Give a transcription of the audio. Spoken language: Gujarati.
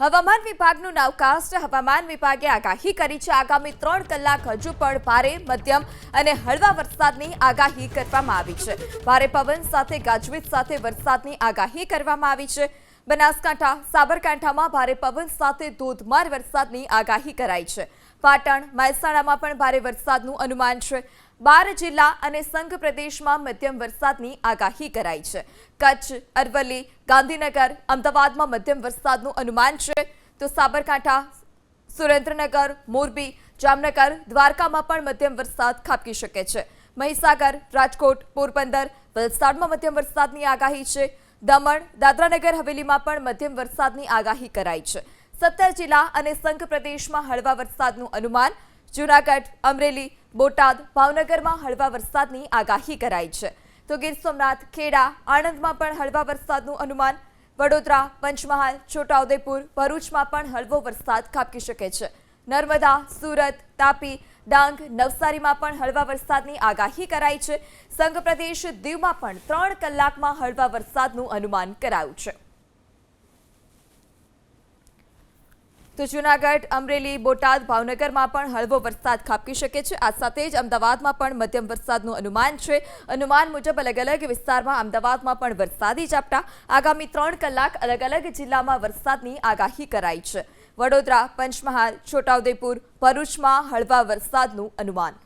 હવામાન વિભાગનું નાવકાસ્ટ હવામાન વિભાગે આગાહી કરી છે. આગામી ત્રણ કલાક હજુ પણ ભારે, મધ્યમ અને હળવા વરસાદની આગાહી કરવામાં આવી છે. ભારે પવન સાથે ગાજવીજ સાથે વરસાદની આગાહી કરવામાં આવી છે. બનાસકાંઠા, સાબરકાંઠામાં ભારે પવન સાથે ધોધમાર વરસાદની આગાહી કરાઈ છે. પાટણ મહેસાણામાં પણ ભારે વરસાદનું અનુમાન છે. બાર જિલ્લા અને સંઘ પ્રદેશમાં મધ્યમ વરસાદની આગાહી કરાઈ છે. કચ્છ, અરવલ્લી, ગાંધીનગર, અમદાવાદમાં મધ્યમ વરસાદનું અનુમાન છે. તો સાબરકાંઠા, સુરેન્દ્રનગર, મોરબી, જામનગર, દ્વારકામાં પણ મધ્યમ વરસાદ ખાબકી શકે છે. મહીસાગર, રાજકોટ, પોરબંદર વલસાડમાં મધ્યમ વરસાદની આગાહી છે. દમણ, દાદરાનગર હવેલીમાં પણ મધ્યમ વરસાદની આગાહી કરાઈ છે. સત્તર જિલ્લા અને સંઘ પ્રદેશમાં હળવા વરસાદનું અનુમાન, જૂનાગઢ, અમરેલી, બોટાદ, ભાવનગરમાં હળવા વરસાદની આગાહી કરાઈ છે. તો ગીર સોમનાથ, ખેડા, આણંદમાં પણ હળવા વરસાદનું અનુમાન, વડોદરા, પંચમહાલ, છોટાઉદેપુર, ભરૂચમાં પણ હળવો વરસાદ ખાબકી શકે છે. નર્મદા, સુરત, તાપી, ડાંગ, નવસારીમાં પણ હળવા વરસાદની આગાહી કરાઈ છે. સંઘ પ્રદેશ દીવમાં પણ ત્રણ કલાકમાં હળવા વરસાદનું અનુમાન કરાયું છે. તો જૂનાગઢ, અમરેલી, બોટાદ, ભાવનગરમાં પણ હળવો વરસાદ ખાબકી શકે છે. આ સાથે જ અમદાવાદમાં પણ મધ્યમ વરસાદનું અનુમાન છે. અનુમાન મુજબ અલગ અલગ વિસ્તારમાં અમદાવાદમાં પણ વરસાદી ઝાપટા. આગામી ત્રણ કલાક અલગ અલગ જિલ્લામાં વરસાદની આગાહી કરાઈ છે. વડોદરા, પંચમહાલ, છોટાઉદેપુર, ભરૂચમાં હળવા વરસાદનું અનુમાન.